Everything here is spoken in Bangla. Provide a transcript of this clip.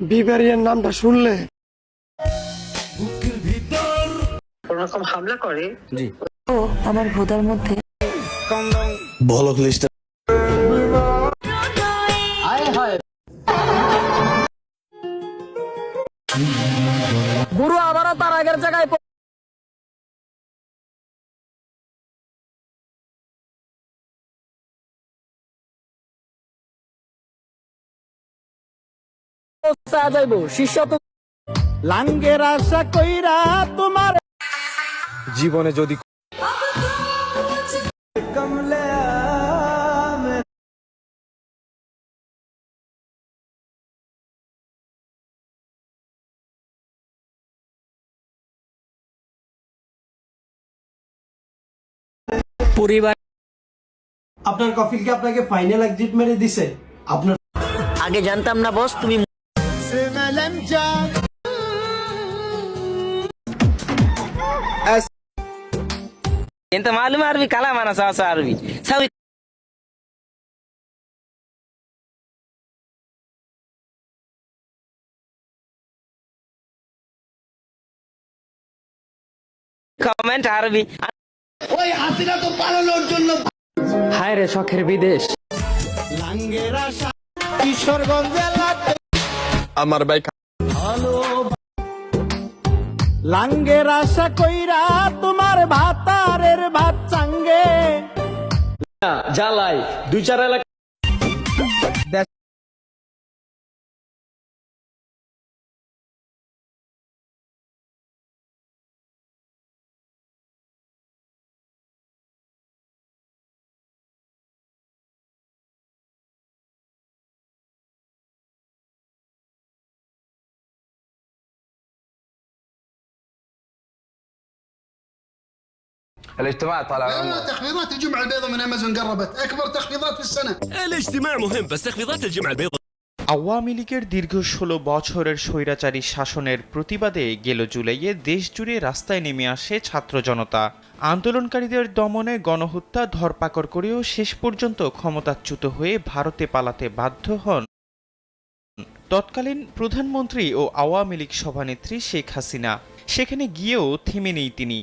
বিবারিয়ার নামটা শুনলে? কোনরকম হামলা করে? ও আমার ভোদার মধ্যে। বলক লিস্ট গুরু আবারও তার আগের জায়গায় পৌঁছা যাইব শিষ্য তো লাঙ্গের আশা কইরা তোমার জীবনে যদি পরিবার আপনার কফিল কি আপনাকে ফাইনাল এক্সিট মেরে দিছে। আপনার আগে জানতাম না বস তুমি انت معلوم عربي كلام انا ساسا عربي سوي কমেন্ট আরবি হায় রে শখের বিদেশ আমার ভাই লাঙ্গের আশা কইরা তোমার ভাতারের ভাত চাঙ্গে। জ্বালাই। দুই চার এলাকা الاجتماع طالع تخفيضات الجمعة البيضاء من أمازون قربت أكبر تخفيضات في السنة الاجتماع مهم بس تخفيضات الجمعة البيضاء আওয়ামী লীগের দীর্ঘ ষোলো বছরের স্বৈরাচারী শাসনের প্রতিবাদে গেল জুলাইয়ে দেশজুড়ে রাস্তায় নেমে আসে ছাত্র জনতা আন্দোলনকারীদের দমনে গণহত্যা ধরপাকড় করেও শেষ পর্যন্ত ক্ষমতাচ্যুত হয়ে ভারতে পালাতে বাধ্য হন তৎকালীন প্রধানমন্ত্রী ও আওয়ামী লীগ সভানেত্রী শেখ হাসিনা সেখানে গিয়েও থেমে নেই তিনি